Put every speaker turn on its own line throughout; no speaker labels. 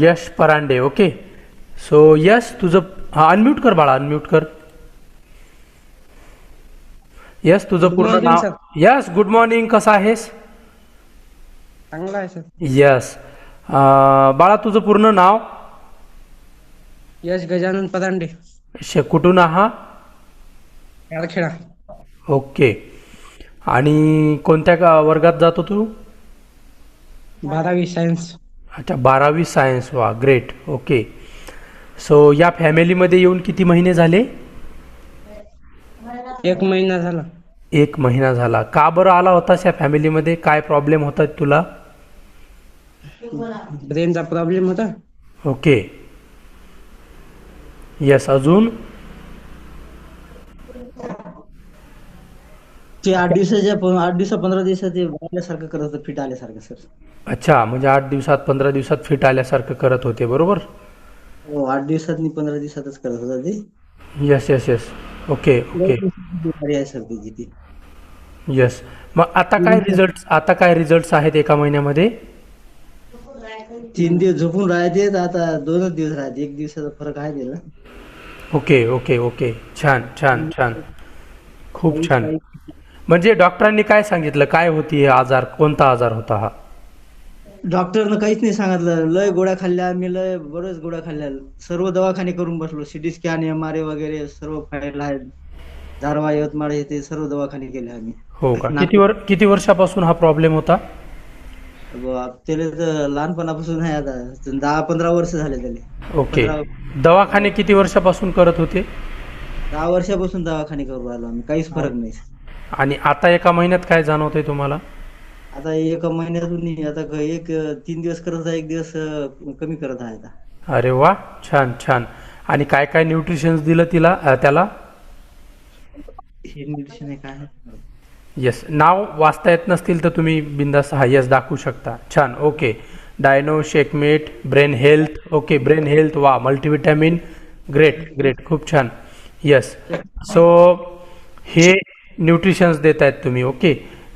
यश Parande okay. So यश तुझं हा unmute कर बाळा अनम्यूट कर. यस तुझं पूर्ण नाव. यस गुड मॉर्निंग कसा आहेस?
चांगला आहे सर
यस बाळा तुझं पूर्ण नाव?
यश गजानन पदांडे
शे कुठून आहा?
यारखेडा
ओके. आणि कोणत्या वर्गात जातो तू?
बारावी सायन्स
अच्छा बारावी सायन्स वा ग्रेट ओके सो या फॅमिलीमध्ये येऊन किती महिने झाले?
एक महिना झाला.
एक महिना झाला. का बरं आला होतास या फॅमिलीमध्ये काय प्रॉब्लेम होतात तुला?
ब्रेनचा प्रॉब्लेम होता.
ओके यस अजून?
ते आठ दिवसाच्या आठ दिवसा पंधरा दिवसात ते आल्यासारखं करत होतं फिट आल्यासारखं सर
अच्छा म्हणजे आठ दिवसात पंधरा दिवसat फिट आल्यासारखं करत होते बरोबर?
हो आठ दिवसात मी पंधरा दिवसातच करत होता ते.
Yes yes yes okay okay
आहे सर त्याची ती.
यस मग आता काय रिझल्ट आता काय रिझल्ट आहेत एका महिन्यामध्ये?
तीन दिवस झोपून राहते तर आता दोनच दिवस राहते एक दिवसाचा फरक आहे त्याला
ओके ओके ओके छान छान छान. खूप छान. म्हणजे डॉक्टरांनी काय सांगितलं? काय होती हे आजार? कोणता आजार होता हा?
डॉक्टरनं काहीच नाही सांगितलं. लय गोळ्या खाल्ल्या आम्ही लय बरंच गोळ्या खाल्ल्या. सर्व दवाखाने करून बसलो. CT scan M R A वगैरे सर्व फाईल आहेत. धारवा यवतमाळ हे ते सर्व दवाखाने केले आम्ही.
हो का? किती वर किती वर्षापासून हा प्रॉब्लेम होता?
ब- त्याला तर लहानपणापासून आहे आता. दहा पंधरा वर्ष झाले त्याला.
ओके. दवाखाने किती वर्षापासून करत होते?
दहा वर्षापासून दवाखाने करू राहिलो आम्ही. काहीच फरक नाही.
आणि आता एका महिन्यात काय जाणवतंय तुम्हाला?
आता एका महिन्यातून नाही, आता क- एक अ, तीन दिवस करत आहे एक दिवस अ, कमी करत आहे आता.
अरे वा छान छान. आणि काय काय न्यूट्रिशन्स दिलं तिला अ, त्याला?
हे मेडिसिन आहे. काय
येस नाव वाचता येत नसतील तर तुम्ही बिंदास हा यस दाखवू शकता. छान okay Dyno shakemate brain health okay brain health वा मल्टीविटॅमिन ग्रेट ग्रेट खूप छान. यस सो हे न्यूट्रिशन्स देत आहेत तुम्ही ओके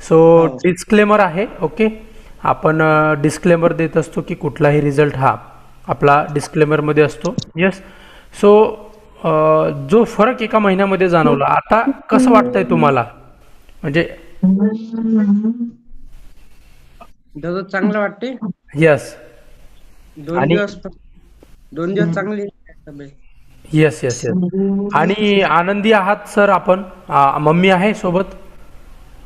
सो डिस्क्लेमर आहे ओके आपण डिस्क्लेमर देत असतो की कुठलाही रिझल्ट हा आपला डिस्क्लेमरमध्ये असतो यस सो जो फरक एका महिन्यामध्ये जाणवला आता कसं वाटतंय तुम्हाला? म्हणजे
चांगलं वाटते
यस
दोन दिवस दोन दिवस चांगली.
येस येस येस आणि आनंदी आहात सर आपण. आ, मम्मी आहे सोबत?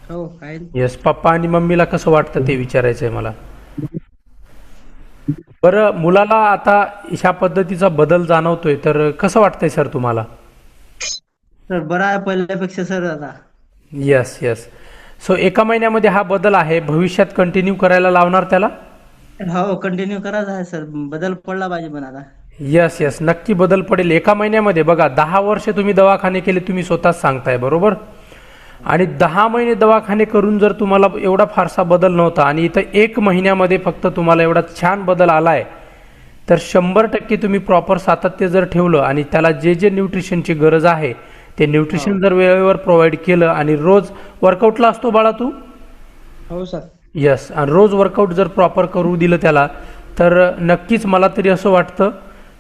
हो आहे.
येस पप्पा आणि मम्मीला कसं वाटतं ते विचारायचंय मला. बरं मुलाला आता ह्या पद्धतीचा बदल जाणवतोय तर कसं वाटतंय सर तुम्हाला?
बरा आहे पहिल्यापेक्षा सर आता.
येस येस सो एका महिन्यामध्ये हा बदल आहे. भविष्यात कंटिन्यू करायला लावणार त्याला?
हो कंटिन्यू करायचं आहे सर. बदल पडला पाहिजे पण आता.
येस येस नक्की बदल पडेल. एका महिन्यामध्ये बघा दहा वर्ष तुम्ही दवाखाने केले तुम्ही स्वतःच सांगताय बरोबर? आणि दहा महिने दवाखाने करून जर तुम्हाला एवढा फारसा बदल नव्हता आणि इथं एक महिन्यामध्ये फक्त तुम्हाला एवढा छान बदल आलाय तर शंभर टक्के तुम्ही प्रॉपर सातत्य जर ठेवलं आणि त्याला जे जे न्यूट्रिशनची गरज आहे ते न्यूट्रिशन जर वेळेवर प्रोव्हाइड केलं आणि रोज वर्कआउटला असतो बाळा तू?
हो सर
यस आणि रोज वर्कआउट जर प्रॉपर करू दिलं त्याला तर नक्कीच मला तरी असं वाटतं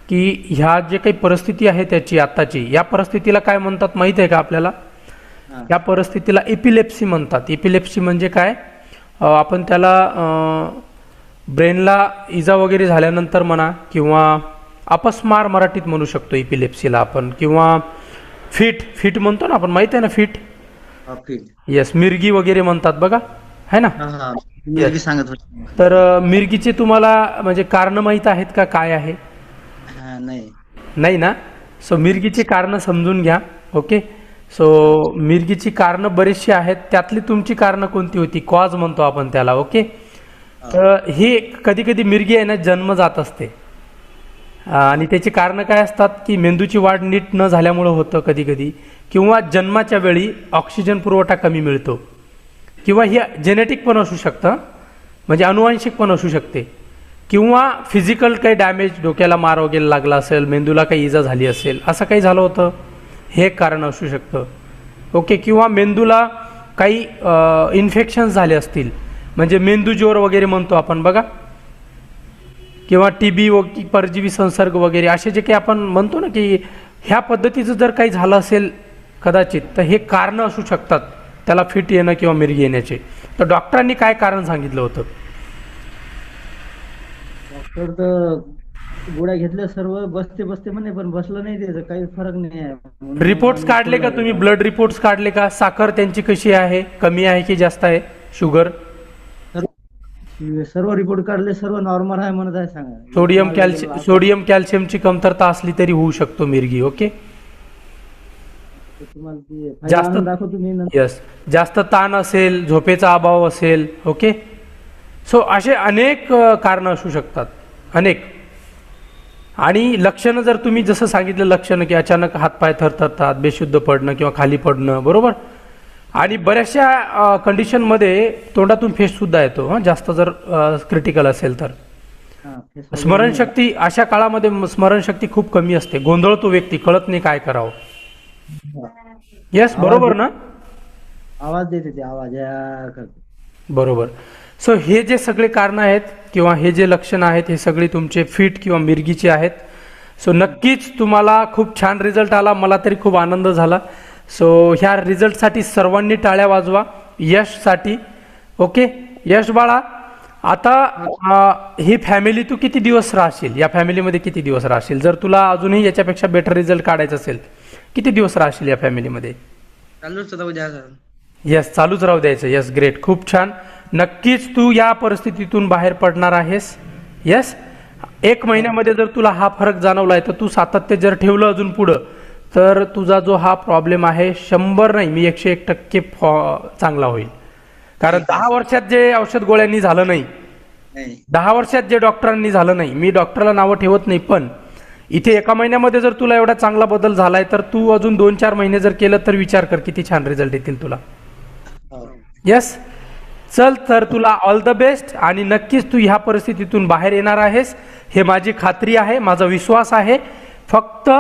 की ह्या जे काही परिस्थिती आहे त्याची आत्ताची या परिस्थितीला काय म्हणतात माहीत आहे का आपल्याला. या परिस्थितीला एपिलेप्सी म्हणतात. एपिलेप्सी म्हणजे काय? आपण त्याला ब्रेनला इजा वगैरे झाल्यानंतर म्हणा किंवा अपस्मार मराठीत म्हणू शकतो एपिलेप्सीला आपण किंवा फिट फिट म्हणतो ना आपण माहिती आहे ना फिट. येस मिरगी वगैरे म्हणतात बघा है ना.
मी बी सांगत
तर मिरगीचे तुम्हाला म्हणजे कारण माहीत आहेत का? काय आहे?
नाही.
नाही ना? सो मिरगीची कारणं समजून घ्या ओके सो मिरगीची कारणं बरीचशी आहेत. त्यातली तुमची कारणं कोणती होती? कॉज म्हणतो आपण त्याला ओके तर ही कधी कधी मिरगी आहे ना जन्म जात असते. आणि त्याची कारणं काय असतात की मेंदूची वाढ नीट न झाल्यामुळं होतं कधी कधी किंवा जन्माच्या वेळी ऑक्सिजन पुरवठा कमी मिळतो. किंवा हे जेनेटिक पण असू शकतं म्हणजे अनुवांशिक पण असू शकते. किंवा फिजिकल काही डॅमेज डोक्याला मार वगैरे लागला असेल मेंदूला काही इजा झाली असेल असं काही झालं होतं? हे कारण असू शकतं. ओके किंवा मेंदूला काही इन्फेक्शन्स झाले असतील. म्हणजे मेंदू ज्वर वगैरे म्हणतो आपण बघा. किंवा टी बी व की परजीवी संसर्ग वगैरे असे जे काही आपण म्हणतो ना की ह्या पद्धतीचं जर काही झालं असेल कदाचित तर हे कारणं असू शकतात. त्याला फिट येणं किंवा मिरगी येण्याचे. तर डॉक्टरांनी काय कारण सांगितलं होतं?
तर गोळ्या घेतल्या सर्व बसते बसते म्हणे पण बसलं नाही त्याचं काही फरक नाही आहे.
रिपोर्ट्स काढले का. तुम्ही? ब्लड रिपोर्ट्स काढले का? साखर त्यांची कशी आहे? कमी आहे की जास्त आहे? शुगर
सर्व रिपोर्ट काढले सर्व नॉर्मल आहे म्हणत आहे सांगा.
सोडियम कॅल्शियम सोडियम कॅल्शियमची कमतरता असली तरी होऊ शकतो मिरगी ओके जास्त-
दाखवतो मी.
यस जास्त ताण असेल झोपेचा अभाव असेल ओके सो असे अनेक कारण असू शकतात. अनेक. आणि लक्षणं जर तुम्ही जसं सांगितलं लक्षणं की अचानक हातपाय थरथरतात बेशुद्ध पडणं किंवा खाली पडणं बरोबर? आणि बऱ्याचशा कंडिशनमध्ये तोंडातून फेस सुद्धा येतो हं, जास्त जर क्रिटिकल असेल तर. स्मरणशक्ती अशा काळामध्ये स्मरणशक्ती खूप कमी असते. गोंधळतो व्यक्ती कळत नाही काय करावं. येस बरोबर ना?
आवाज देते आवाज
बरोबर. सो हे जे सगळे कारण आहेत किंवा हे जे लक्षणं आहेत हे सगळे तुमचे फिट किंवा मिरगीचे आहेत. सो नक्कीच तुम्हाला खूप छान रिझल्ट आला. मला तरी खूप आनंद झाला. सो ह्या रिझल्टसाठी सर्वांनी टाळ्या वाजवा. यशसाठी. ओके यश बाळा आता अं, ही फॅमिली तू किती दिवस राहशील? या फॅमिलीमध्ये किती दिवस राहशील? जर तुला अजूनही याच्यापेक्षा बेटर रिझल्ट काढायचा असेल किती दिवस राहशील या फॅमिलीमध्ये
चालूच उद्या सर
येस चालूच राहू द्यायचं. येस ग्रेट खूप छान. नक्कीच तू या परिस्थितीतून बाहेर पडणार आहेस. येस एक महिन्यामध्ये जर तुला हा फरक जाणवलाय तर तू सातत्य जर ठेवलं अजून पुढं तर तुझा जो हा प्रॉब्लेम आहे शंभर नाही मी एकशे एक टक्के चांगला होईल. कारण दहा वर्षात जे औषध गोळ्यांनी झालं नाही
नाही.
दहा वर्षात जे डॉक्टरांनी झालं नाही मी डॉक्टरला नावं ठेवत नाही पण इथे एका महिन्यामध्ये जर तुला एवढा चांगला बदल झालाय तर तू अजून दोन चार महिने जर केलं तर विचार कर किती छान रिझल्ट येतील तुला. येस चल तर तुला ऑल द बेस्ट आणि नक्कीच तू ह्या परिस्थितीतून बाहेर येणार आहेस. हे माझी खात्री आहे माझा विश्वास आहे. फक्त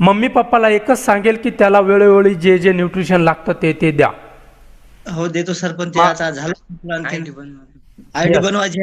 मम्मी पप्पाला एकच सांगेल की त्याला वेळोवेळी जे जे न्यूट्रिशन लागतं ते ते द्या.
हो देतो सर पण ते आता झालं
आयडी.
बनवायची.